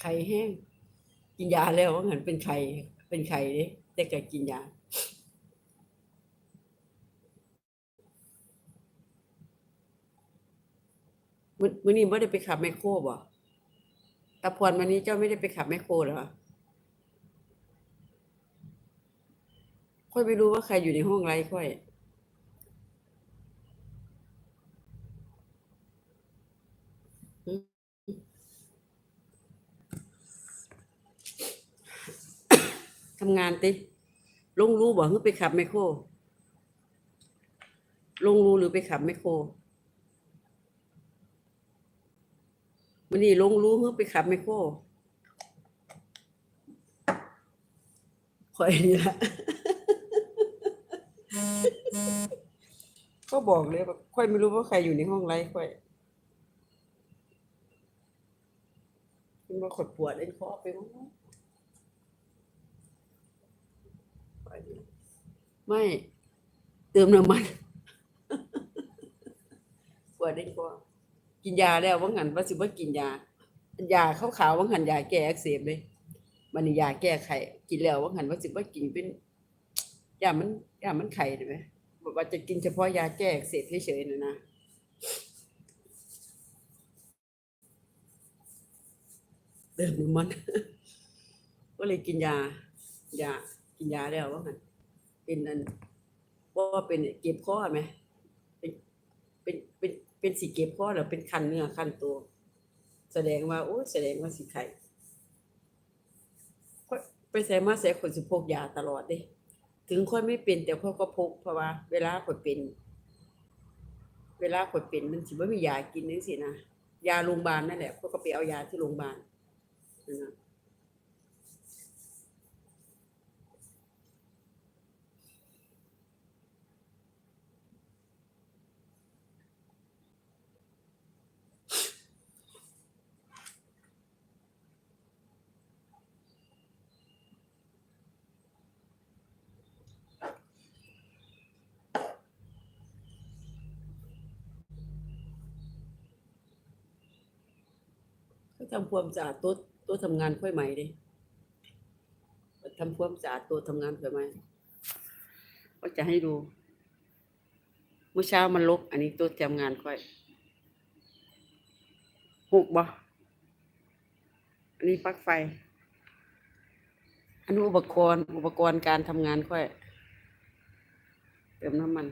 ไข่แห้ง กินยาแล้วว่างั้นเป็นไข่เป็นไข่เด้แต่ก็กินยามื้อมื้อนี้บ่ได้ไปขับแมคโครบ่ตาพรวันนี้เจ้าไม่ได้ไปขับแมคโครเหรอค่อยไม่รู้ว่าใครอยู่ในห้องไลฟ์ค่อย อืม ทำงานติลงรู้บ่คือไปขับแมโครลงรู้หรือไปขับแมโครมื้อนี้ลงรู้คือไปขับแมโครข่อยนี่ละก็บอกเลยว่าค่อยไม่รู้ว่าใครอยู่ในห้องไลฟ์ค่อยมันมาขดปวดเอ็นคอไปหมดข่อยนี่ล่ะ ไม่เติมน้ำมันปวดเอ็นคอกินยาแล้วว่างันว่าสิว่ากินยายาขาวๆว่างันยาแก้อักเสบเลยมันยาแก้ไขกินแล้วว่างันว่าสิว่ากินเป็นยามันยามันไข้ได้ไหมบอกว่าจะกินเฉพาะยาแก้อักเสบเฉยๆนะนะเติมน้ำมัน ก็เลยกินยายา กินยาแล้วว่างั้นเป็นอันว่าเป็นเก็บข้อไหมเป็นเป็นเป็นเป็นสีเก็บข้อหรือเป็นคันเนื้อคันตัว แสดงว่าโอ้แสดงว่าสิไข่ไปใส่มาใส่คนสิพกยาตลอดเด้ ถึงค่อยไม่เป็นแต่ค่อยก็พกเพราะว่า เวลาข่อยเป็น เวลาข่อยเป็นมันสิบ่ามียากินจังซี่นะยาโรงพยาบาลนั่นแหละข่อยก็ไปเอายาที่โรงพยาบาลนะ ทำความสะอาดโต๊ะโต๊ะทำงานค่อยใหม่ด้ทำความสะอาดต๊ะทำงานค่อยใหม่ก็จะให้ดู เมื่อเช้ามันลกอันนี้ต๊ะทำงานค่อยหกบ่อันนี้ปลั๊กไฟ อันนี้อุปกรณ์ อุปกรณ์การทำงานค่อย เติมน้ำมัน